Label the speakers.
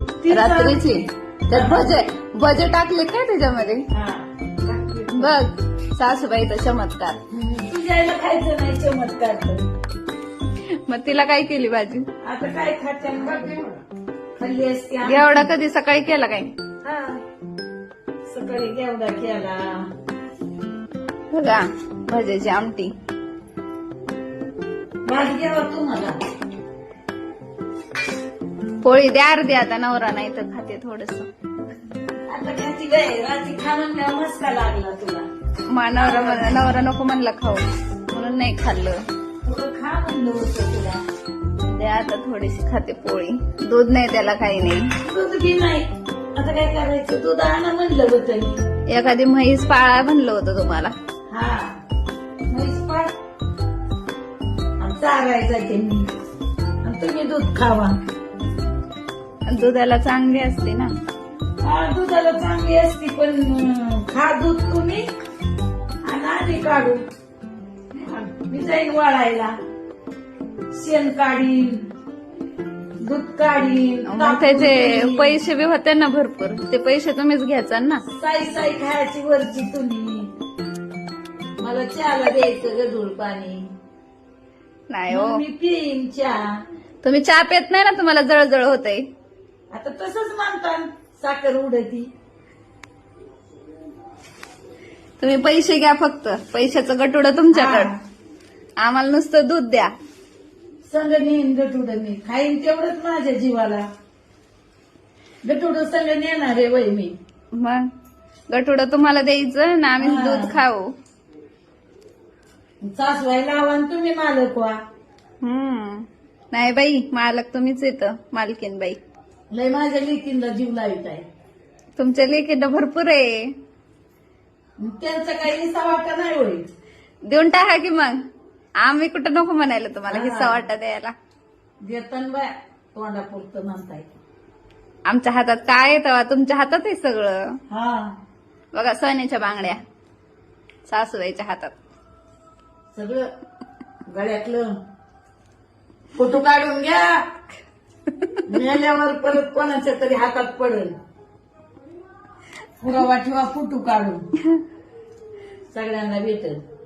Speaker 1: ती
Speaker 2: रात्रीची. त्यात भजे भजे टाकले काय त्याच्यामध्ये?
Speaker 1: हा.
Speaker 2: बघ सासूबाईचा चमत्कार.
Speaker 1: तुझ्याला खायचं नाही चमत्कार तर.
Speaker 2: मग तिला काय केली भाजी?
Speaker 1: आता काय खाल्ली असती आम्ही.
Speaker 2: एवढा कधी सकाळी केला काय.
Speaker 1: सकाळी घेवडा केला.
Speaker 2: बघा भजेची आमटी.
Speaker 1: भात घ्यावा तुम्हाला?
Speaker 2: पोळी द्या अर्धी आता नवरा नाही तर खाते थोडस.
Speaker 1: आता खाती रात्री खा लागला तुला?
Speaker 2: नवरा म्हण- नवरा नको म्हणला खाऊ. म्हणून नाही खाल्लं.
Speaker 1: खा म्हणलं होतं तुला?
Speaker 2: द्या आता थोडीशी खाते पोळी. दूध नाही त्याला काही नाही.
Speaker 1: दूध बी नाही. आता काय करायचं? दूध आणा म्हणलं होतं मी.
Speaker 2: एखादी म्हैस पाळा म्हणलं होतं तुम्हाला.
Speaker 1: हा. म्हैस पाळ. आणि चारायचा ते मी. तुम्ही दूध खावा.
Speaker 2: दुधाला चांगली असते ना.
Speaker 1: हा दुधाला चांगली असती पण खा दूध तुम्ही आणि आधी काढू. मी जाईन वाळायला. शेण काढीन दूध काढीन
Speaker 2: मग त्याचे. पैसे बी होते ना भरपूर. ते पैसे तुम्हीच घ्यायचा ना.
Speaker 1: साई साई खायची वरची तुम्ही. मला चहाला द्यायचं गडूळ पाणी.
Speaker 2: नाही हो.
Speaker 1: मी पिईन चहा.
Speaker 2: तुम्ही चहा पेत नाही ना तुम्हाला जळजळ होतय.
Speaker 1: आता तसंच म्हणतात साखर उडती.
Speaker 2: तुम्ही पैसे घ्या फक्त. पैशाचं गटुडं तुमच्याकडं. आम्हाला नुसतं दूध द्या.
Speaker 1: संग नेईन गटुड मी. खाईन तेवढंच माझ्या जीवाला. गटुड संग नेणार आहे वय मी.
Speaker 2: मग? गटुडं तुम्हाला द्यायचं ना आम्ही
Speaker 1: हा.
Speaker 2: दूध खाऊ.
Speaker 1: सासवाय लावा आणि तुम्ही मालक व्हा.
Speaker 2: हम्म. नाही बाई मालक तुम्हीच येतं. मालकीन बाई.
Speaker 1: लय माझ्या लेकींना जीव लावित आहे.
Speaker 2: तुमच्या लेकीनं भरपूर आहे.
Speaker 1: त्यांचा काही हिस्सा वाटा नाही होईल.
Speaker 2: देऊन टाका की मग. आम्ही कुठं नको म्हणायला तुम्हाला
Speaker 1: हा.
Speaker 2: हिस्सा वाटा द्यायला.
Speaker 1: देतन बाय तोंडापुरतं म्हणताय.
Speaker 2: आमच्या हातात काय आहे तेव्हा? तुमच्या हातात आहे सगळं.
Speaker 1: हा.
Speaker 2: बघा सोन्याच्या बांगड्या. सासूबाईच्या हातात.
Speaker 1: सगळं गळ्यातलं. फोटो काढून घ्या. मेल्यावर परत कोणाच्या तरी हातात पडेल. पुरावा ठेवा फोटो काढून. सगळ्यांना भेटेल.